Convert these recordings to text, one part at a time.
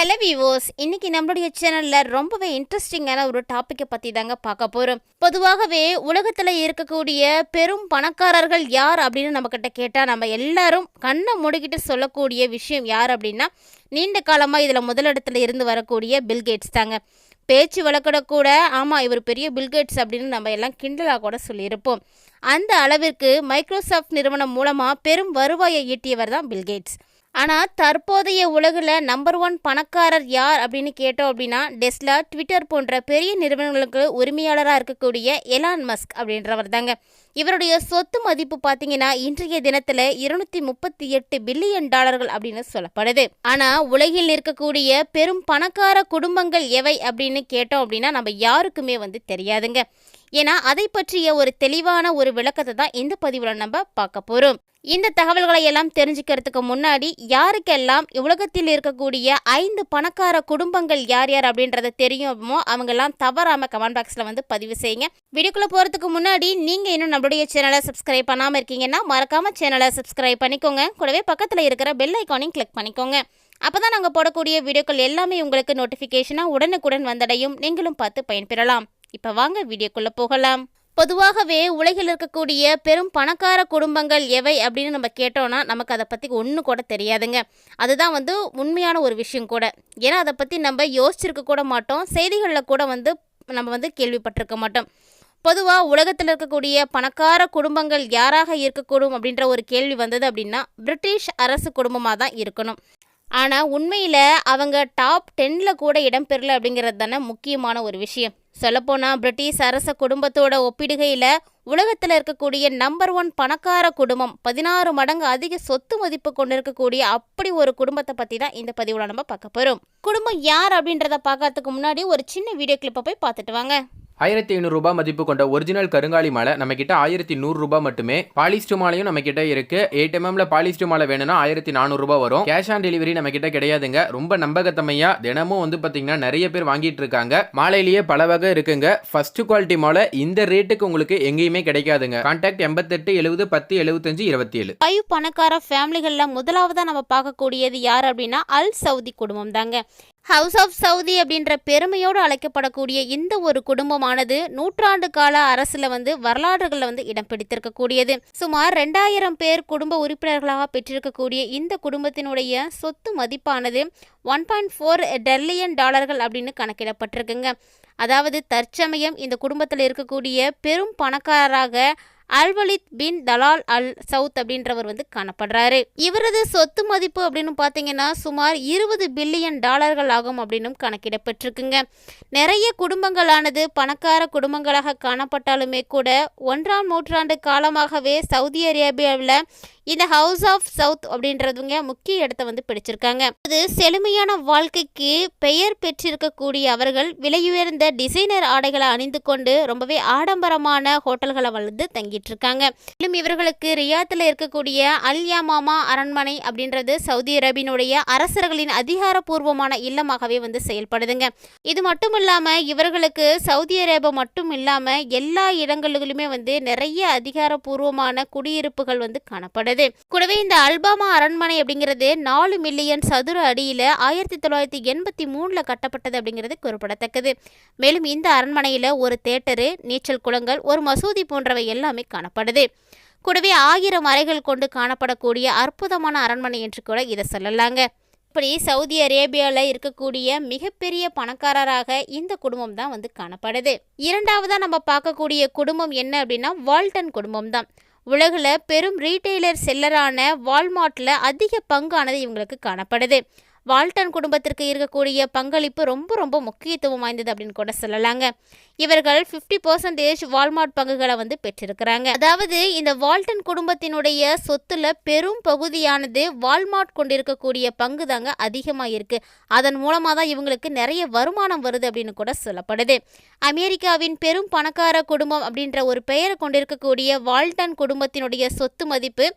Hello விவோஸ் இன்னைக்கு நம்மளுடைய சேனல்ல ரொம்பவே இன்ட்ரெஸ்டிங்கான ஒரு டாப்பிக்கை பத்தி தாங்க பார்க்க போறோம். பொதுவாகவே உலகத்துல இருக்கக்கூடிய பெரும் பணக்காரர்கள் யார் அப்படின்னு நம்ம கிட்ட கேட்டா நம்ம எல்லாரும் கண்ணை மூடிக்கிட்டு சொல்லக்கூடிய விஷயம் யார் அப்படின்னா நீண்ட காலமா இதுல முதலிடத்துல இருந்து வரக்கூடிய பில்கேட்ஸ் தாங்க. பேச்சு வழக்கட கூட ஆமாம் இவர் பெரிய பில்கேட்ஸ் அப்படின்னு நம்ம எல்லாம் கிண்டலாக கூட சொல்லியிருப்போம். அந்த அளவிற்கு மைக்ரோசாஃப்ட் நிறுவனம் மூலமாக பெரும் வருவாயை ஈட்டியவர் தான் பில்கேட்ஸ் ஆனால் தற்போதைய உலகில் நம்பர் ஒன் பணக்காரர் யார் அப்படின்னு கேட்டோம் அப்படின்னா டெஸ்லா ட்விட்டர் போன்ற பெரிய நிறுவனங்களுக்கு உரிமையாளராக இருக்கக்கூடிய எலான் மஸ்க் அப்படின்றவர் தாங்க. இவருடைய சொத்து மதிப்பு பார்த்தீங்கன்னா இன்றைய தினத்தில் இருநூத்தி முப்பத்தி எட்டு பில்லியன் டாலர்கள் அப்படின்னு சொல்லப்படுது. ஆனால் உலகில் இருக்கக்கூடிய பெரும் பணக்கார குடும்பங்கள் எவை அப்படின்னு கேட்டோம் அப்படின்னா நம்ம யாருக்குமே வந்து தெரியாதுங்க. ஏன்னா அதை பற்றிய ஒரு தெளிவான ஒரு விளக்கத்தை தான் இந்த பதிவில் நம்ம பார்க்க போகிறோம் இந்த தகவல்களை எல்லாம் தெரிஞ்சுக்கிறதுக்கு முன்னாடி யாருக்கெல்லாம் உலகத்தில் இருக்கக்கூடிய ஐந்து பணக்கார குடும்பங்கள் யார் யார் அப்படின்றத தெரியுமோ அவங்கெல்லாம் தவறாம கமெண்ட் பாக்ஸில் வந்து பதிவு செய்யுங்க. வீடியோக்குள்ள போகிறதுக்கு முன்னாடி நீங்கள் இன்னும் நம்மளுடைய சேனலை சப்ஸ்கிரைப் பண்ணாமல் இருக்கீங்கன்னா மறக்காம சேனலை சப்ஸ்கிரைப் பண்ணிக்கோங்க. கூடவே பக்கத்தில் இருக்கிற பெல் ஐக்கானையும் கிளிக் பண்ணிக்கோங்க. அப்போ தான் நாங்கள் போடக்கூடிய வீடியோக்கள் எல்லாமே உங்களுக்கு நோட்டிஃபிகேஷனாக உடனுக்குடன் வந்தடையும். நீங்களும் பார்த்து பயன்பெறலாம். இப்போ வாங்க வீடியோக்குள்ளே போகலாம். பொதுவாகவே உலகில் இருக்கக்கூடிய பெரும் பணக்கார குடும்பங்கள் எவை அப்படின்னு நம்ம கேட்டோம்னா நமக்கு அதை பற்றி ஒன்று கூட தெரியாதுங்க. அதுதான் வந்து உண்மையான ஒரு விஷயம் கூட. ஏன்னா அதை பற்றி நம்ம யோசிச்சிருக்க கூட மாட்டோம். செய்திகளில் கூட வந்து நம்ம வந்து கேள்விப்பட்டிருக்க மாட்டோம். பொதுவாக உலகத்தில் இருக்கக்கூடிய பணக்கார குடும்பங்கள் யாராக இருக்கக்கூடும் அப்படின்ற ஒரு கேள்வி வந்தது அப்படின்னா பிரிட்டிஷ் அரசு குடும்பமாக தான் இருக்கணும். ஆனால் உண்மையில் அவங்க டாப் டென்னில் கூட இடம்பெறல அப்படிங்கிறது தானே முக்கியமான ஒரு விஷயம். சொல்லப்போனால் பிரிட்டிஷ் அரச குடும்பத்தோட ஒப்பிடுகையில் உலகத்தில் இருக்கக்கூடிய நம்பர் ஒன் பணக்கார குடும்பம் பதினாறு மடங்கு அதிக சொத்து மதிப்பு கொண்டிருக்கக்கூடிய அப்படி ஒரு குடும்பத்தை பற்றி தான் இந்த பதிவில் நம்ம பார்க்க போகிறோம் குடும்பம் யார் அப்படின்றத பார்க்கறதுக்கு முன்னாடி ஒரு சின்ன வீடியோ கிளிப்பை போய் பார்த்துட்டு வாங்க. ஆயிரத்தி ஐநூறுரூபா மதிப்பு கொண்ட ஒரிஜினல் கருங்காலி மாலை நம்ம கிட்ட ஆயிரத்தி நூறுரூபா மட்டுமே. பாலிஸ்டு மாலையும் நம்ம கிட்ட இருக்கு எயிட் எம்எம்ல பாலிஸ்டு மாலை வேணும்னா ஆயிரத்தி நானூறுரூபா வரும். கேஷ் ஆன் டெலிவரி நம்ம கிட்ட கிடையாதுங்க. ரொம்ப நம்பகத்தமையா தினமும் வந்து பாத்தீங்கன்னா நிறைய பேர் வாங்கிட்டு இருக்காங்க. மாலையிலேயே பல வகை இருக்குங்க. ஃபர்ஸ்ட் குவாலிட்டி மாலை இந்த ரேட்டுக்கு உங்களுக்கு எங்கேயுமே கிடைக்காதுங்க. கான்டாக்ட் எண்பத்தெட்டு எழுபது பத்து எழுபத்தஞ்சு இருபத்தி ஏழு ஃபைவ் பணக்கார ஃபேமிலிகளில் முதலாவதாக நம்ம பார்க்கக்கூடியது யார் அப்படின்னா அல் சவுதி குடும்பம் தாங்க ஹவுஸ் ஆஃப் சவுதி அப்படின்ற பெருமையோடு அழைக்கப்படக்கூடிய இந்த ஒரு குடும்பமானது நூற்றாண்டு கால அரசுல வந்து வரலாறுகளில் வந்து இடம் பிடித்திருக்கக்கூடியது. சுமார் ரெண்டாயிரம் பேர் குடும்ப உறுப்பினர்களாக பெற்றிருக்கக்கூடிய இந்த குடும்பத்தினுடைய சொத்து மதிப்பானது ஒன் பாயிண்ட் ஃபோர் டெர்லியன் டாலர்கள் அப்படின்னு கணக்கிடப்பட்டிருக்குங்க. அதாவது தற்சமயம் இந்த குடும்பத்தில் இருக்கக்கூடிய பெரும் பணக்காரராக அல்வலித் பின் தலால் அல் சவுத் அப்படின்றவர் வந்து காணப்படுறாரு. இவரது சொத்து மதிப்பு அப்படின்னு பார்த்தீங்கன்னா சுமார் இருபது பில்லியன் டாலர்கள் ஆகும் அப்படின்னும் கணக்கிடப்பட்டிருக்குங்க. நிறைய குடும்பங்களானது பணக்கார குடும்பங்களாக காணப்பட்டாலுமே கூட ஒன்றாம் நூற்றாண்டு காலமாகவே சவுதி அரேபியாவில் இந்த ஹவுஸ் ஆஃப் சவுத் அப்படின்றதுங்க முக்கிய இடத்தை வந்து பிடிச்சிருக்காங்க. அது செழுமையான வாழ்க்கைக்கு பெயர் பெற்றிருக்கக்கூடிய அவர்கள் விலையுயர்ந்த டிசைனர் ஆடைகளை அணிந்து கொண்டு ரொம்பவே ஆடம்பரமான ஹோட்டல்களை வந்து தங்கிட்டு இருக்காங்க மேலும் இவர்களுக்கு ரியாத்தில் இருக்கக்கூடிய அல்யாமாமா அரண்மனை அப்படின்றது சவுதி அரேபியனுடைய அரசர்களின் அதிகாரப்பூர்வமான இல்லமாகவே வந்து செயல்படுதுங்க. இது மட்டும் இல்லாம இவர்களுக்கு சவுதி அரேபியா மட்டும் இல்லாம எல்லா இடங்களிலுமே வந்து நிறைய அதிகாரப்பூர்வமான குடியிருப்புகள் வந்து காணப்படுது கூடவே இந்த அல்பாமா அரண்மனை அப்படிங்கிறது நாலு மில்லியன் சதுர அடியில் ஆயிரத்தி தொள்ளாயிரத்தி எண்பத்தி மூணில் கட்டப்பட்டது அப்படிங்கிறது குறிப்பிடத்தக்கது. மேலும் இந்த அரண்மனையில் ஒரு தேட்டரு நீச்சல் குளங்கள் ஒரு மசூதி போன்றவை எல்லாமே காணப்படுது. கூடவே ஆயிரம் அறைகள் கொண்டு காணப்படக்கூடிய அற்புதமான அரண்மனை என்று கூட இதை சொல்லலாங்க. இப்படி சவுதி அரேபியாவில் இருக்கக்கூடிய மிகப்பெரிய பணக்காரராக இந்த குடும்பம் தான் வந்து காணப்படுது. இரண்டாவதாக நம்ம பார்க்கக்கூடிய குடும்பம் என்ன அப்படின்னா வால்டன் குடும்பம் தான். உலகில் பெரும் ரீட்டெய்லர் செல்லரான வால்மார்ட்டில் அதிக பங்கானது இவங்களுக்கு காணப்படுது. வால்டன் குடும்பத்திற்கு இருக்கக்கூடிய பங்களிப்பு ரொம்ப ரொம்ப முக்கியத்துவம் வாய்ந்தது அப்படின்னு கூட சொல்லலாங்க. இவர்கள் ஃபிஃப்டி பர்சன்டேஜ் வால்மார்ட் பங்குகளை வந்து பெற்றிருக்கிறாங்க. அதாவது இந்த வால்டன் குடும்பத்தினுடைய சொத்துல பெரும் பகுதியானது வால்மார்ட் கொண்டிருக்கக்கூடிய பங்கு தாங்க அதிகமாக இருக்கு அதன் மூலமாக தான் இவங்களுக்கு நிறைய வருமானம் வருது அப்படின்னு கூட சொல்லப்படுது. அமெரிக்காவின் பெரும் பணக்கார குடும்பம் அப்படின்ற ஒரு பெயரை கொண்டிருக்கக்கூடிய வால்டன் குடும்பத்தினுடைய சொத்து மதிப்பு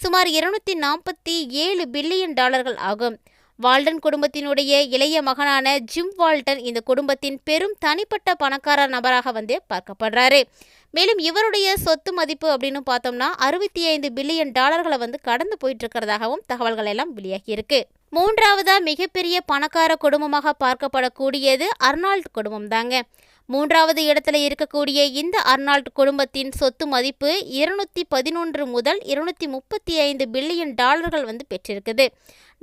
சுமார் இருநூத்தி நாற்பத்தி ஏழு பில்லியன் டாலர்கள் ஆகும். வால்டன் குடும்பத்தினுடைய இளைய மகனான ஜிம் வால்டன் இந்த குடும்பத்தின் பெரும் தனிப்பட்ட பணக்கார நபராக வந்து பார்க்கப்படுறாரு. மேலும் இவருடைய சொத்து மதிப்பு அப்படின்னு பார்த்தோம்னா அறுபத்தி ஐந்து பில்லியன் டாலர்களை வந்து கடந்து போயிட்டு இருக்கிறதாகவும் தகவல்கள் எல்லாம் வெளியாகியிருக்கு. மூன்றாவதா மிகப்பெரிய பணக்கார குடும்பமாக பார்க்கப்படக்கூடியது அர்னால்ட் குடும்பம் தாங்க மூன்றாவது இடத்துல இருக்கக்கூடிய இந்த அர்னால்ட் குடும்பத்தின் சொத்து மதிப்பு இருநூத்தி பதினொன்று முதல் இருநூத்தி முப்பத்தி ஐந்து பில்லியன் டாலர்கள் வந்து பெற்றிருக்குது.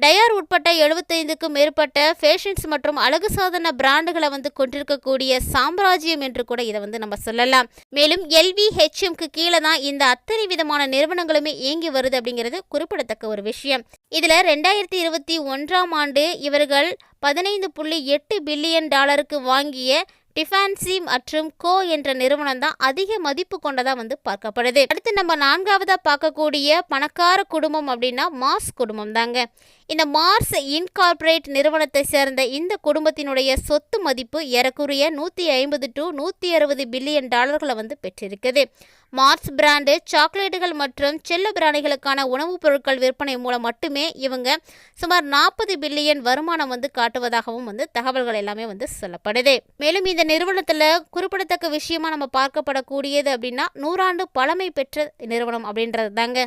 டயார் உட்பட்ட எழுபத்தைந்துக்கும் மேற்பட்ட ஃபேஷன்ஸ் மற்றும் அழகு சாதன பிராண்டுகளை வந்து கொண்டிருக்கக்கூடிய சாம்ராஜ்யம் என்று கூட இதை வந்து நம்ம சொல்லலாம். மேலும் எல்வி ஹெச்எம்க்கு கீழே தான் இந்த அத்தனை விதமான நிறுவனங்களுமே இயங்கி வருது அப்படிங்கிறது குறிப்பிடத்தக்க ஒரு விஷயம். இதில் ரெண்டாயிரத்தி இருபத்தி ஒன்றாம் ஆண்டு இவர்கள் பதினைந்து புள்ளி எட்டு பில்லியன் டாலருக்கு வாங்கிய டிஃபான்சி மற்றும் கோ என்ற நிறுவனம் தான் அதிக மதிப்பு கொண்டதா வந்து பார்க்கப்படுது. அடுத்து நம்ம நான்காவதா பார்க்கக்கூடிய பணக்கார குடும்பம் அப்படின்னா மாஸ் குடும்பம் தாங்க. இந்த மார்ஸ் இன்கார்ப்பரேட் நிறுவனத்தை சேர்ந்த இந்த குடும்பத்தினுடைய சொத்து மதிப்பு ஏறக்குறைய நூற்றி ஐம்பது டு நூற்றி அறுபது பில்லியன் டாலர்களை வந்து பெற்றிருக்குது. மார்ஸ் பிராண்டு சாக்லேட்டுகள் மற்றும் செல்ல பிராணிகளுக்கான உணவுப் பொருட்கள் விற்பனை மூலம் மட்டுமே இவங்க சுமார் நாற்பது பில்லியன் வருமானம் வந்து காட்டுவதாகவும் வந்து தகவல்கள் எல்லாமே வந்து சொல்லப்படுது. மேலும் இந்த நிறுவனத்தில் குறிப்பிடத்தக்க விஷயமா நம்ம பார்க்கப்படக்கூடியது அப்படின்னா நூறாண்டு பழமை பெற்ற நிறுவனம் அப்படின்றது தாங்க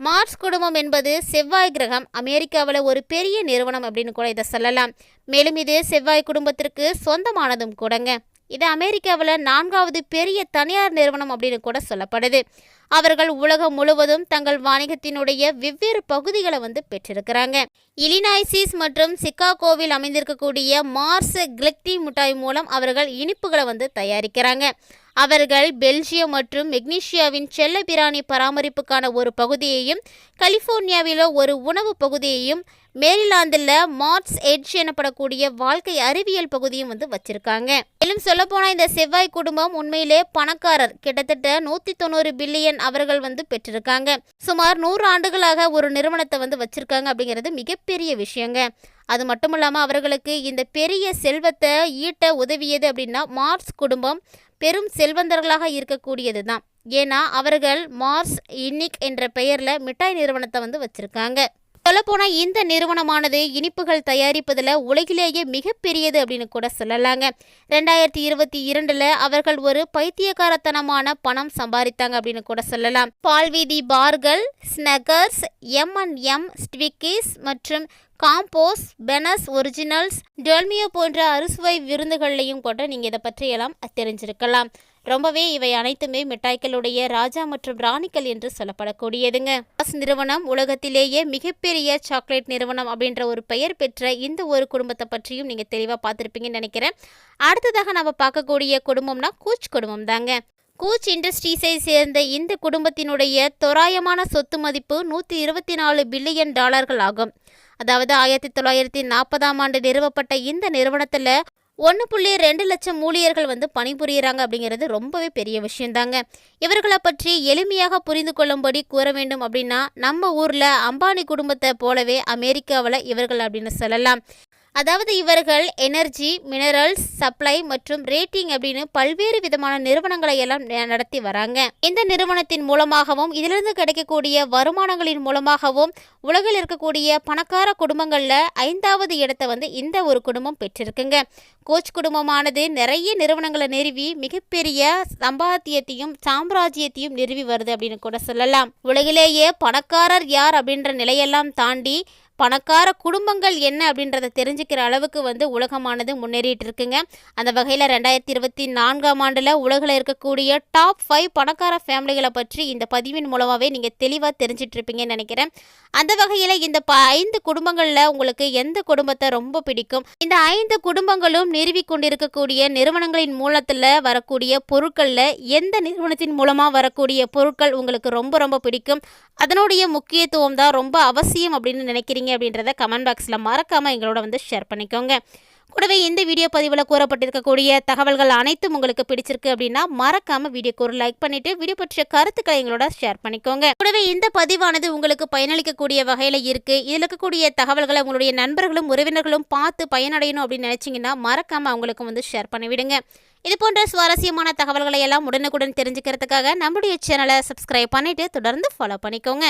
மார்ஸ் குடும்பம் என்பது செவ்வாய் கிரகம் அமெரிக்காவில் ஒரு பெரிய நிறுவனம் அப்படின்னு கூட இதை சொல்லலாம். மேலும் இது செவ்வாய் குடும்பத்திற்கு சொந்தமானதும் கூடங்க. இது அமெரிக்காவில் நான்காவது பெரிய தனியார் நிறுவனம் அப்படின்னு கூட சொல்லப்படுது. அவர்கள் உலகம் முழுவதும் தங்கள் வாணிகத்தினுடைய வெவ்வேறு பகுதிகளை வந்து பெற்றிருக்கிறாங்க. இலினாய்சிஸ் மற்றும் சிக்காகோவில் அமைந்திருக்கக்கூடிய மார்ஸ் கிளெக்டி மிட்டாய் மூலம் அவர்கள் இனிப்புகளை வந்து தயாரிக்கிறாங்க. அவர்கள் பெல்ஜியம் மற்றும் மெக்னீஷியாவின் செல்ல பிராணி பராமரிப்புக்கான ஒரு பகுதியையும் கலிஃபோர்னியாவில் ஒரு உணவு பகுதியையும் மேரிலாந்தில் மார்ட்ஸ் எட்ஜ் எனப்படக்கூடிய வாழ்க்கை அறிவியல் பகுதியும் வந்து வச்சிருக்காங்க. மேலும் சொல்லப்போனால் இந்த செவ்வாய் குடும்பம் உண்மையிலே பணக்காரர். கிட்டத்தட்ட நூற்றி தொண்ணூறு பில்லியன் அவர்கள் வந்து பெற்றிருக்காங்க. சுமார் நூறு ஆண்டுகளாக ஒரு நிறுவனத்தை வந்து வச்சிருக்காங்க அப்படிங்கிறது மிகப்பெரிய விஷயங்க. அது மட்டும் இல்லாமல் அவர்களுக்கு இந்த பெரிய செல்வத்தை ஈட்ட உதவியது அப்படின்னா மார்ஸ் குடும்பம் பெரும் செல்வந்தர்களாக இருக்கக்கூடியது தான். ஏன்னா அவர்கள் மார்ஸ் இன்னிக் என்ற பெயரில் மிட்டாய் நிறுவனத்தை வந்து வச்சுருக்காங்க. சொல்லப்போனால் இந்த நிறுவனமானது இனிப்புகள் தயாரிப்பதில் உலகிலேயே மிகப்பெரியது அப்படின்னு கூட சொல்லலாங்க. ரெண்டாயிரத்தி இருபத்தி இரண்டில் அவர்கள் ஒரு பைத்தியக்காரத்தனமான பணம் சம்பாதித்தாங்க அப்படின்னு கூட சொல்லலாம். பால்வீதி பார்கள் ஸ்னகர்ஸ் எம் அண்ட் எம் ஸ்ட்விக்கிஸ் மற்றும் காம்போஸ் பெனஸ் ஒரிஜினல்ஸ் டொல்மியோ போன்ற அறுசுவை விருந்துகள்லையும் கூட நீங்கள் இதை பற்றியெல்லாம் தெரிஞ்சிருக்கலாம். ரொம்பவே இவை அனைத்துமே மிட்டாய்களுடைய ராஜா மற்றும் ராணிகள் என்று சொல்லப்படக்கூடியதுங்க. பாஸ் நிறுவனம் உலகத்திலேயே மிகப்பெரிய சாக்லேட் நிறுவனம் அப்படின்ற ஒரு பெயர் பெற்ற இந்த ஒரு குடும்பத்தை பற்றியும் நீங்கள் தெளிவாக பார்த்துருப்பீங்கன்னு நினைக்கிறேன். அடுத்ததாக நம்ம பார்க்கக்கூடிய குடும்பம்னா கூச் குடும்பம் தாங்க கூச் இண்டஸ்ட்ரீஸை சேர்ந்த இந்த குடும்பத்தினுடைய தோராயமான சொத்து மதிப்பு நூற்றி இருபத்தி நாலு பில்லியன் டாலர்கள் ஆகும். அதாவது ஆயிரத்தி தொள்ளாயிரத்தி நாற்பதாம் ஆண்டு நிறுவப்பட்ட இந்த நிறுவனத்தில் ஒன்று புள்ளி ரெண்டு லட்சம் ஊழியர்கள் வந்து பணிபுரியுறாங்க அப்படிங்கிறது ரொம்பவே பெரிய விஷயந்தாங்க. இவர்களை பற்றி எளிமையாக புரிந்து கொள்ளும்படி கூற வேண்டும் அப்படின்னா நம்ம ஊரில் அம்பானி குடும்பத்தை போலவே அமெரிக்காவில் இவர்கள் அப்படின்னு சொல்லலாம். அதாவது இவர்கள் எனர்ஜி மினரல்ஸ் சப்ளை மற்றும் ரேட்டிங் அப்படின்னு பல்வேறு விதமான நிறுவனங்களை எல்லாம் நடத்தி வராங்க. இந்த நிறுவனத்தின் மூலமாகவும் இதிலிருந்து கிடைக்கக்கூடிய வருமானங்களின் மூலமாகவும் உலகில் இருக்கக்கூடிய பணக்கார குடும்பங்களில் ஐந்தாவது இடத்தை வந்து இந்த ஒரு குடும்பம் பெற்றிருக்குங்க. கோச் குடும்பமானது நிறைய நிறுவனங்களை நிறுவி மிகப்பெரிய சம்பாத்தியத்தையும் சாம்ராஜ்யத்தையும் நிறுவி வருது அப்படின்னு கூட சொல்லலாம். உலகிலேயே பணக்காரர் யார் அப்படின்ற நிலையெல்லாம் தாண்டி பணக்கார குடும்பங்கள் என்ன அப்படின்றத தெரிஞ்சுக்கிற அளவுக்கு வந்து உலகமானது முன்னேறிட்டு இருக்குங்க அந்த வகையில் ரெண்டாயிரத்தி இருபத்தி நான்காம் ஆண்டில் உலகில் இருக்கக்கூடிய டாப் ஃபைவ் பணக்கார ஃபேமிலிகளை பற்றி இந்த பதிவின் மூலமாகவே நீங்கள் தெளிவாக தெரிஞ்சிட்டு இருப்பீங்கன்னு நினைக்கிறேன். அந்த வகையில் இந்த ப ஐந்து குடும்பங்களில் உங்களுக்கு எந்த குடும்பத்தை ரொம்ப பிடிக்கும்? இந்த ஐந்து குடும்பங்களும் நிறுவி கொண்டிருக்கக்கூடிய நிறுவனங்களின் மூலத்தில் வரக்கூடிய பொருட்களில் எந்த நிறுவனத்தின் மூலமாக வரக்கூடிய பொருட்கள் உங்களுக்கு ரொம்ப ரொம்ப பிடிக்கும்? அதனுடைய முக்கியத்துவம் தான் ரொம்ப அவசியம் அப்படின்னு நினைக்கிறீங்க அப்படின்றத கமெண்ட் பாக்ஸில் மறக்காமல் எங்களோட வந்து ஷேர் பண்ணிக்கோங்க. கூடவே இந்த வீடியோ பதிவில் கூறப்பட்டிருக்கக்கூடிய தகவல்கள் அனைத்தும் உங்களுக்கு பிடிச்சிருக்கு அப்படின்னா மறக்காம வீடியோக்கு ஒரு லைக் பண்ணிட்டு வீடியோ பற்றிய கருத்துக்களை எங்களோட ஷேர் பண்ணிக்கோங்க. கூடவே இந்த பதிவானது உங்களுக்கு பயனளிக்கக்கூடிய வகையில் இருக்கு. இதில் இருக்கக்கூடிய தகவல்களை உங்களுடைய நண்பர்களும் உறவினர்களும் பார்த்து பயனடையணும் அப்படின்னு நினச்சிங்கன்னா மறக்காம அவங்களுக்கு வந்து ஷேர் பண்ணிவிடுங்க. இது போன்ற சுவாரஸ்யமான தகவல்களை எல்லாம் உடனுக்குடன் தெரிஞ்சுக்கிறதுக்காக நம்முடைய சேனலை சப்ஸ்கிரைப் பண்ணிட்டு தொடர்ந்து ஃபாலோ பண்ணிக்கோங்க.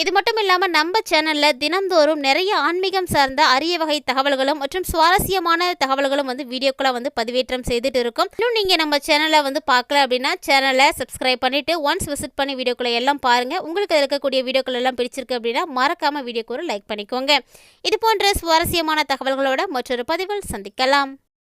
இது மட்டும் இல்லாமல் நம்ம சேனலில் தினந்தோறும் நிறைய ஆன்மீகம் சார்ந்த அரிய வகை தகவல்களும் மற்றும் சுவாரஸ்யமான தகவல்களும் வந்து வீடியோக்களை வந்து பதிவேற்றம் செய்துட்டு இருக்கோம். இன்னும் நீங்கள் நம்ம சேனலை வந்து பார்க்கல அப்படின்னா சேனலை சப்ஸ்கிரைப் பண்ணிவிட்டு ஒன்ஸ் விசிட் பண்ணி வீடியோக்களை எல்லாம் பாருங்கள் உங்களுக்கு இருக்கக்கூடிய வீடியோக்கள் எல்லாம் பிடிச்சிருக்கு அப்படின்னா மறக்காமல் வீடியோக்கு ஒரு லைக் பண்ணிக்கோங்க. இது போன்ற சுவாரஸ்யமான தகவல்களோட மற்றொரு பதிவில் சந்திக்கலாம்.